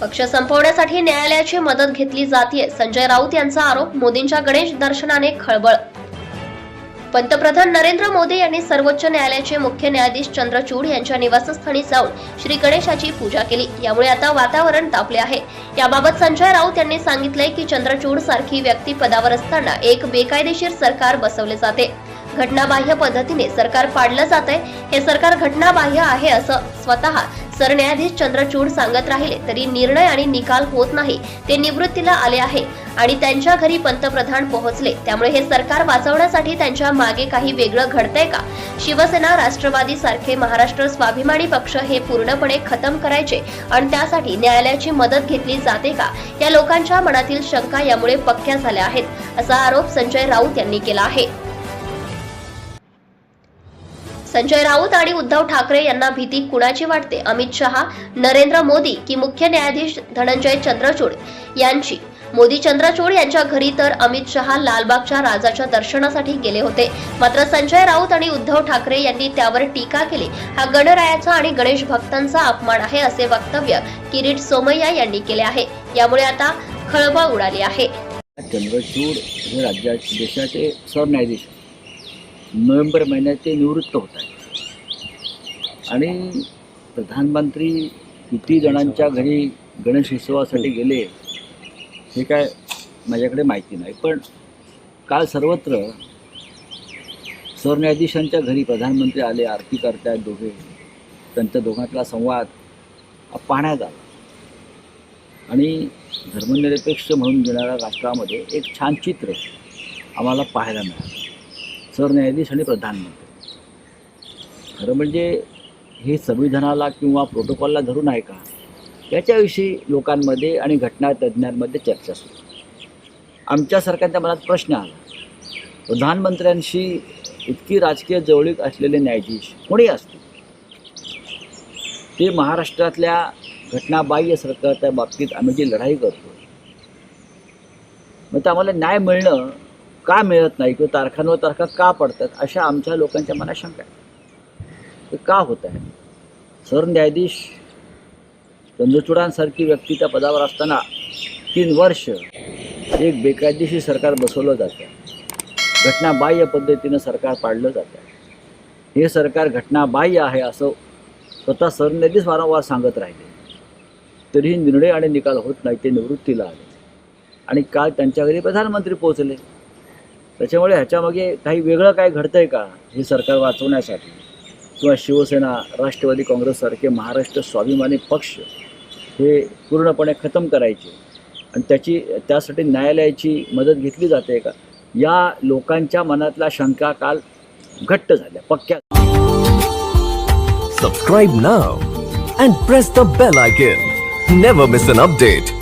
पक्ष संपवण्यासाठी न्यायालयाची मदत घेतली जाते संजय राऊत यांचा आरोप मोदींच्या गणेश दर्शनाने खळबळ. पंतप्रधान नरेंद्र मोदी यांनी सर्वोच्च न्यायालयाचे मुख्य न्यायाधीश चंद्रचूड यांच्या निवासस्थानी जाऊन श्री गणेशाची पूजा केली. यामुळे आता वातावरण तापले आहे. याबाबत संजय राऊत यांनी सांगितले की चंद्रचूड सारखी व्यक्ती पदावर असताना एक बेकायदेशीर सरकार बसवले जाते. घटनाबाह्य पद्धतीने सरकार पाडलं जात आहे हे सरकार घटनाबाह्य आहे असं स्वतः सरन्यायाधीश चंद्रचूड सांगत राहिले तरी निर्णय आणि निकाल होत नाही ते निवृत्तीला आले आहे आणि त्यांच्या घरी पंतप्रधान पोहोचले. त्यामुळे हे सरकार वाचवण्यासाठी त्यांच्या मागे काही वेगळं घडतंय का? शिवसेना राष्ट्रवादी सारखे महाराष्ट्र स्वाभिमानी पक्ष हे पूर्णपणे खतम करायचे आणि त्यासाठी न्यायालयाची मदत घेतली जाते का? या लोकांच्या मनातील शंका यामुळे पक्क्या झाल्या आहेत असा आरोप संजय राऊत यांनी केला आहे. संजय राऊत आणि उद्धव ठाकरे यांना भीती कुणाची वाटते? अमित शहा नरेंद्र मोदी की मुख्य न्यायाधीश धनंजय चंद्रचूड यांची? मोदी चंद्रचूड यांच्या घरी तर अमित शहा लालबागच्या राजाच्या दर्शनासाठी गेले होते. मात्र संजय राऊत आणि उद्धव ठाकरे यांनी त्यावर टीका केली. हा गणरायाचा आणि गणेश भक्तांचा अपमान आहे असे वक्तव्य किरीट सोमय्या यांनी केले आहे. यामुळे आता खळबळ उडाली आहे. चंद्रचूड हे राज्या देशाचे सरन्यायाधीश. नोव्हेंबर महिन्यात ते निवृत्त होत आणि प्रधानमंत्री किती जणांच्या घरी गणेश उत्सवासाठी गेले हे काय माझ्याकडे माहिती नाही. पण काल सर्वत्र सरन्यायाधीशांच्या घरी प्रधानमंत्री आले आरती करतायत दोघे. त्यांच्या दोघांतला संवाद हा पाहण्यात आला. आणि धर्मनिरपेक्ष म्हणून घेणाऱ्या राष्ट्रामध्ये एक छान चित्र आम्हाला पाहायला मिळालं. सरन्यायाधीश आणि प्रधानमंत्री. खरं म्हणजे हे संविधानाला किंवा प्रोटोकॉलला धरून आहे का? याच्याविषयी लोकांमध्ये आणि घटना तज्ज्ञांमध्ये चर्चा सुरू. आमच्यासारख्यांच्या मनात प्रश्न आला. प्रधानमंत्र्यांशी इतकी राजकीय जवळीक असलेले न्यायाधीश कोणी असतील? ते महाराष्ट्रातल्या घटनाबाह्य सरकारच्या बाबतीत आम्ही जी लढाई करतो मग तर आम्हाला न्याय मिळणं का मिळत नाही किंवा तारखांवर तारखा का पडतात अशा आमच्या लोकांच्या मनात शंका आहे. ते का होत आहे? सरन्यायाधीश चंद्रचूडांसारखी व्यक्ती त्या पदावर असताना तीन वर्ष एक बेकायदेशीर सरकार बसवलं जातं. घटनाबाह्य पद्धतीनं सरकार पाडलं जातं. हे सरकार घटनाबाह्य आहे असं स्वतः सरन्यायाधीश वारंवार सांगत राहिले. तरीही निर्णय आणि निकाल होत नाही ते निवृत्तीला आले. आणि काल त्यांच्या घरी प्रधानमंत्री पोहोचले. त्याच्यामुळे ह्याच्यामागे काही वेगळं काय घडतं आहे का हे सरकार वाचवण्यासाठी? किंवा शिवसेना राष्ट्रवादी काँग्रेससारखे महाराष्ट्र स्वाभिमानी पक्ष हे पूर्णपणे खतम करायचे आणि त्याची त्यासाठी न्यायालयाची मदत घेतली जाते का? या लोकांच्या मनातल्या शंका काल घट्ट झाल्या पक्क्या. Subscribe now and press the bell icon never miss an update